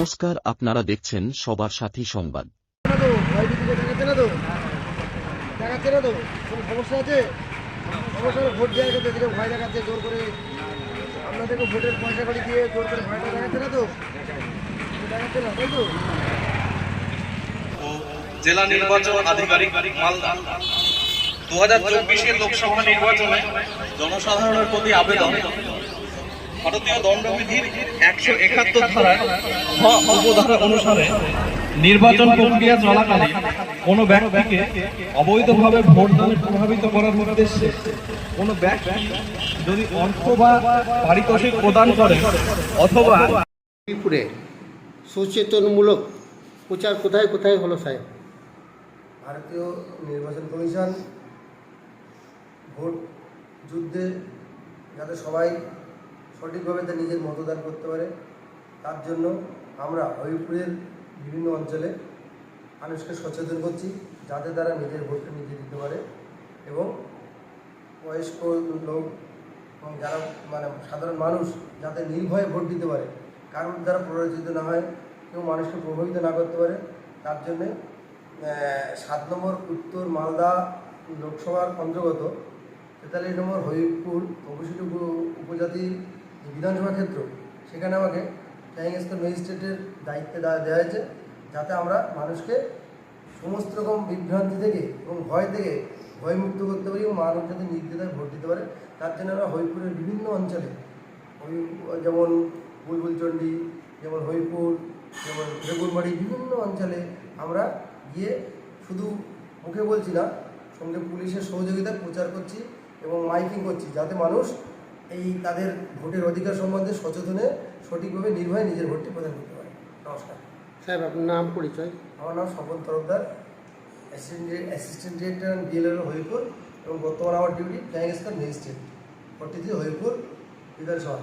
নমস্কার আপনারা দেখছেন সবার সাথী সংবাদ। না তো ভয় ভীতি দেখাচ্ছে না তো? দেখাচ্ছে না তো? কোনো সমস্যা আছে? ভোট দেওয়ার ক্ষেত্রে যেটা ভয় দেখাচ্ছে জোর করে আপনাদেরকে ভোটের পয়সা করি দিয়ে জোর করে ভয়টা দেখাচ্ছে না তো? দেখাচ্ছে না তাই তো? জেলা নির্বাচন আধিকারিক মালদা। দু হাজার চব্বিশের লোকসভা নির্বাচনে জনসাধারণের প্রতি আবেদন। ভারতীয় দণ্ডবিধির একশো একাত্তর ধারায় উপধারা অনুসারে নির্বাচন প্রক্রিয়া চলাকালীন কোনো ব্যক্তিকে অবৈধভাবে ভোটদানে প্রভাবিত করার উদ্দেশ্যে কোনো ব্যক্তি যদি অর্থ বা পারিতোষিক প্রদান করে অথবা ত্রিপুরে সচেতনমূলক প্রচার কোথায় কোথায় হলো সাহেব? ভারতীয় নির্বাচন কমিশন ভোট যুদ্ধে যাতে সবাই সঠিকভাবে তার নিজের মতদান করতে পারে। তার জন্য আমরা হরিপুরের বিভিন্ন অঞ্চলে মানুষকে সচেতন করছি, যাতে তারা নিজের ভোটটা নিজে দিতে পারে এবং বয়স্ক লোক এবং যারা মানে সাধারণ মানুষ যাতে নির্ভয়ে ভোট দিতে পারে কারোর দ্বারা প্ররোচিত না হয়, কেউ মানুষকে প্রভাবিত না করতে পারে। তার জন্যে সাত নম্বর উত্তর মালদা লোকসভার অন্তর্গত তেতাল্লিশ নম্বর হরিপুর তপশিলি উপ- উপজাতির যে বিধানসভা ক্ষেত্র, সেখানে আমাকে ফ্লাইং স্কুল ম্যাজিস্ট্রেটের দায়িত্বে দেওয়া হয়েছে যাতে আমরা মানুষকে সমস্ত রকম বিভ্রান্তি থেকে এবং ভয় থেকে ভয়মুক্ত করতে পারি এবং মানুষ যাতে নির্দ্বিধায় ভোট দিতে পারে। তার জন্য আমরা হরিপুরের বিভিন্ন অঞ্চলে যেমন বুলবুলচণ্ডী যেমন হরিপুর, যেমন বেগুনবাড়ি, বিভিন্ন অঞ্চলে আমরা গিয়ে শুধু মুখে বলছি না, সঙ্গে পুলিশের সহযোগিতায় প্রচার করছি এবং মাইকিং করছি যাতে মানুষ এই তাদের ভোটের অধিকার সম্বন্ধে সচেতনে সঠিকভাবে নির্ভয়ে নিজের ভোটটি প্রদান করতে পারে। নমস্কার। স্যার আপনার নাম পরিচয়? আমার নাম Swapan Tarafdar assistant assistant director বিএলএর Haripur এবং বর্তমান আমার duty flying squad magistrate forty three Haripur বিধানসভা